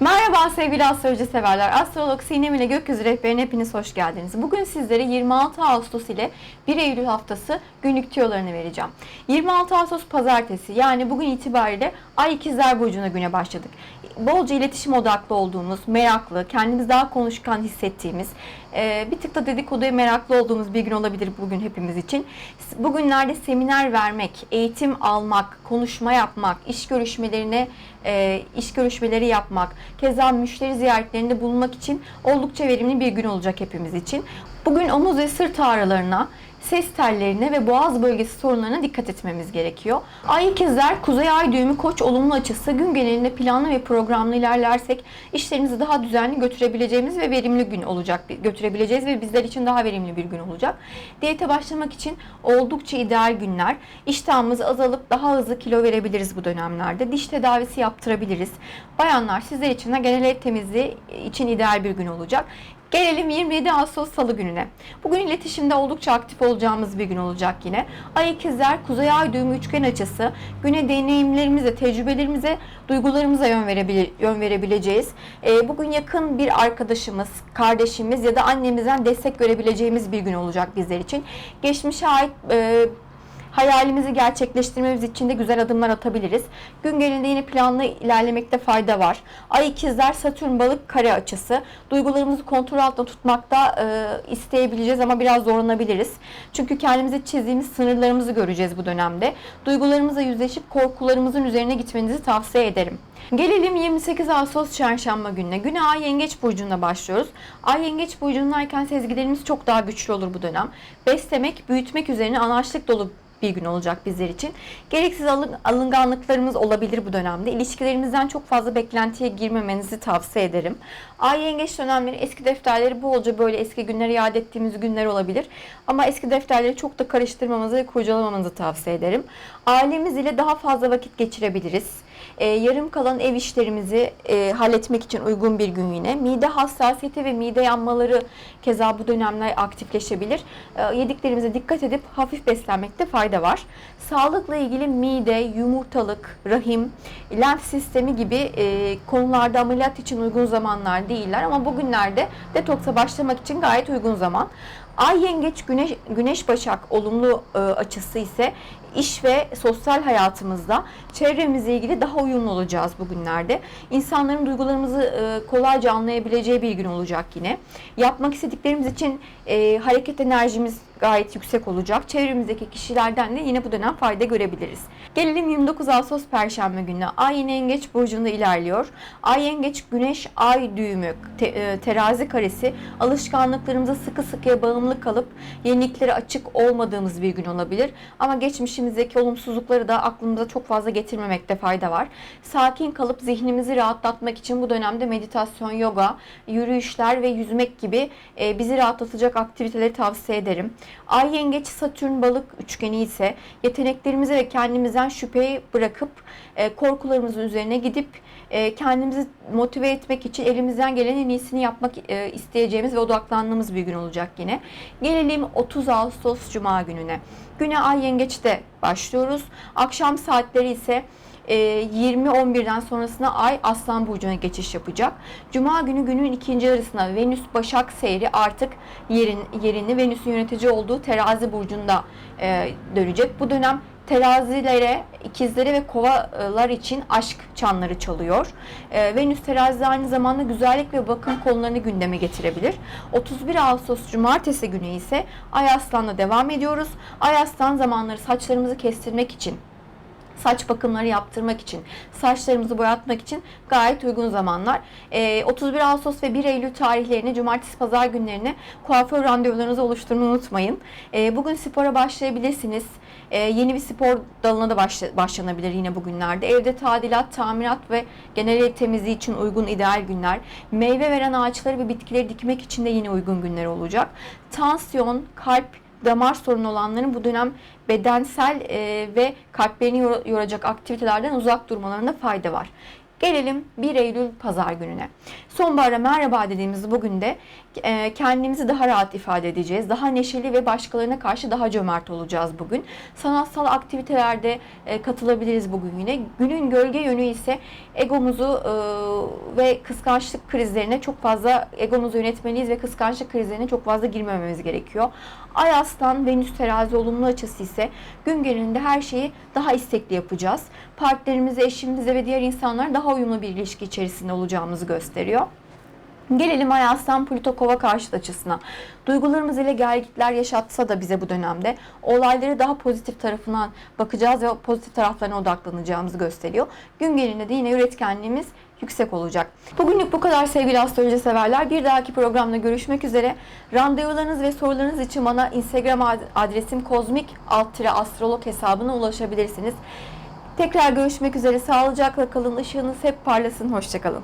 Merhaba sevgili astroloji severler. Astrolog Sinem ile Gökyüzü Rehberi'ne hepiniz hoş geldiniz. Bugün sizlere 26 Ağustos ile 1 Eylül haftası günlük tüyolarını vereceğim. 26 Ağustos pazartesi yani bugün itibariyle Ay İkizler Burcu'na güne başladık. Bolca iletişim odaklı olduğumuz, meraklı, kendimiz daha konuşkan hissettiğimiz, e, bir tık da dedikoduya meraklı olduğumuz bir gün olabilir bugün hepimiz için. Bugünlerde seminer vermek, eğitim almak, konuşma yapmak, iş görüşmelerine e, iş görüşmeleri yapmak, keza müşteri ziyaretlerinde bulunmak için oldukça verimli bir gün olacak hepimiz için. Bugün omuz ve sırt ağrılarına, ses tellerine ve boğaz bölgesi sorunlarına dikkat etmemiz gerekiyor. Ay ikizler, kuzey ay düğümü koç olumlu açısı gün genelinde planlı ve programlı ilerlersek işlerimizi daha düzenli götürebileceğimiz ve verimli gün olacak. Götürebileceğiz ve bizler için daha verimli bir gün olacak. Diyete başlamak için oldukça ideal günler. İştahımız azalıp daha hızlı kilo verebiliriz bu dönemlerde. Diş tedavisi yaptırabiliriz. Bayanlar sizler için de genel ev temizliği için ideal bir gün olacak. Gelelim 27 Ağustos Salı gününe. Bugün iletişimde oldukça aktif olacağımız bir gün olacak yine. Ay ikizler, kuzey ay düğümü üçgen açısı. Güne deneyimlerimize, tecrübelerimize, duygularımıza yön, verebilir, yön verebileceğiz. Ee, bugün yakın bir arkadaşımız, kardeşimiz ya da annemizden destek görebileceğimiz bir gün olacak bizler için. Geçmişe ait... E, hayalimizi gerçekleştirmemiz için de güzel adımlar atabiliriz. Gün gelinde yine planlı ilerlemekte fayda var. Ay ikizler Satürn balık kare açısı. Duygularımızı kontrol altında tutmakta e, isteyebileceğiz ama biraz zorlanabiliriz. Çünkü kendimize çizdiğimiz sınırlarımızı göreceğiz bu dönemde. Duygularımızla yüzleşip korkularımızın üzerine gitmenizi tavsiye ederim. Gelelim 28 Ağustos çarşamba gününe. Güne Ay Yengeç Burcu'nda başlıyoruz. Ay Yengeç Burcu'ndayken sezgilerimiz çok daha güçlü olur bu dönem. Beslemek, büyütmek üzerine anaçlık dolu bir gün olacak bizler için. Gereksiz alın, alınganlıklarımız olabilir bu dönemde. İlişkilerimizden çok fazla beklentiye girmemenizi tavsiye ederim. Ay yengeç dönemleri eski defterleri bolca böyle eski günleri yad ettiğimiz günler olabilir. Ama eski defterleri çok da karıştırmamızı ve kurcalamamanızı tavsiye ederim. Ailemiz ile daha fazla vakit geçirebiliriz. Ee, yarım kalan ev işlerimizi e, halletmek için uygun bir gün yine. Mide hassasiyeti ve mide yanmaları keza bu dönemler aktifleşebilir. E, yediklerimize dikkat edip hafif beslenmekte fayda var. Sağlıkla ilgili mide, yumurtalık, rahim, lenf sistemi gibi e, konularda ameliyat için uygun zamanlar değiller ama bugünlerde detoksa başlamak için gayet uygun zaman. Ay yengeç güneş, güneş başak olumlu e, açısı ise iş ve sosyal hayatımızda çevremizle ilgili daha uyumlu olacağız bugünlerde. İnsanların duygularımızı e, kolayca anlayabileceği bir gün olacak yine. Yapmak istediklerimiz için e, hareket enerjimiz gayet yüksek olacak. Çevremizdeki kişilerden de yine bu dönem fayda görebiliriz. Gelelim 29 Ağustos Perşembe gününe. Ay yine Yengeç Burcu'nda ilerliyor. Ay Yengeç Güneş Ay düğümü te, e, terazi karesi alışkanlıklarımıza sıkı sıkıya bağımlı kalıp yeniliklere açık olmadığımız bir gün olabilir. Ama geçmişimizdeki olumsuzlukları da aklımıza çok fazla getirmemekte fayda var. Sakin kalıp zihnimizi rahatlatmak için bu dönemde meditasyon, yoga, yürüyüşler ve yüzmek gibi e, bizi rahatlatacak aktiviteleri tavsiye ederim. Ay yengeç Satürn balık üçgeni ise yeteneklerimize ve kendimizden şüpheyi bırakıp e, korkularımızın üzerine gidip e, kendimizi motive etmek için elimizden gelen en iyisini yapmak isteyeceğimiz ve odaklandığımız bir gün olacak yine. Gelelim 30 Ağustos Cuma gününe. Güne Ay yengeçte başlıyoruz. Akşam saatleri ise 20-11'den sonrasına Ay Aslan Burcu'na geçiş yapacak. Cuma günü günün ikinci yarısına Venüs Başak seyri artık yerin, yerini Venüs'ün yönetici olduğu Terazi Burcu'nda e, dönecek. Bu dönem terazilere, ikizlere ve kovalar için aşk çanları çalıyor. E, Venüs terazi aynı zamanda güzellik ve bakım konularını gündeme getirebilir. 31 Ağustos Cumartesi günü ise Ay Aslan'la devam ediyoruz. Ay Aslan zamanları saçlarımızı kestirmek için saç bakımları yaptırmak için, saçlarımızı boyatmak için gayet uygun zamanlar. E, 31 Ağustos ve 1 Eylül tarihlerine, cumartesi pazar günlerine kuaför randevularınızı oluşturmayı unutmayın. E, bugün spora başlayabilirsiniz. E, yeni bir spor dalına da başla, başlanabilir yine bugünlerde. Evde tadilat, tamirat ve genel ev temizliği için uygun ideal günler. Meyve veren ağaçları ve bitkileri dikmek için de yine uygun günler olacak. Tansiyon, kalp, damar sorunu olanların bu dönem bedensel e, ve kalplerini yoracak aktivitelerden uzak durmalarında fayda var. Gelelim 1 Eylül pazar gününe. Sonbahara merhaba dediğimiz bugün de e, kendimizi daha rahat ifade edeceğiz. Daha neşeli ve başkalarına karşı daha cömert olacağız bugün. Sanatsal aktivitelerde e, katılabiliriz bugün yine. Günün gölge yönü ise egomuzu e, ve kıskançlık krizlerine çok fazla egomuzu yönetmeliyiz ve kıskançlık krizlerine çok fazla girmememiz gerekiyor. Ay Aslan, Venüs terazi olumlu açısı ise gün genelinde her şeyi daha istekli yapacağız. Partnerimize, eşimize ve diğer insanlar daha uyumlu bir ilişki içerisinde olacağımızı gösteriyor. Gelelim Ay Aslan Plüto Kova karşıt açısına. Duygularımız ile gelgitler yaşatsa da bize bu dönemde olayları daha pozitif tarafından bakacağız ve pozitif taraflarına odaklanacağımızı gösteriyor. Gün genelinde de yine üretkenliğimiz yüksek olacak. Bugünlük bu kadar sevgili astroloji severler. Bir dahaki programda görüşmek üzere. Randevularınız ve sorularınız için bana Instagram ad- adresim kozmik astrolog hesabına ulaşabilirsiniz. Tekrar görüşmek üzere. Sağlıcakla kalın. Işığınız hep parlasın. Hoşçakalın.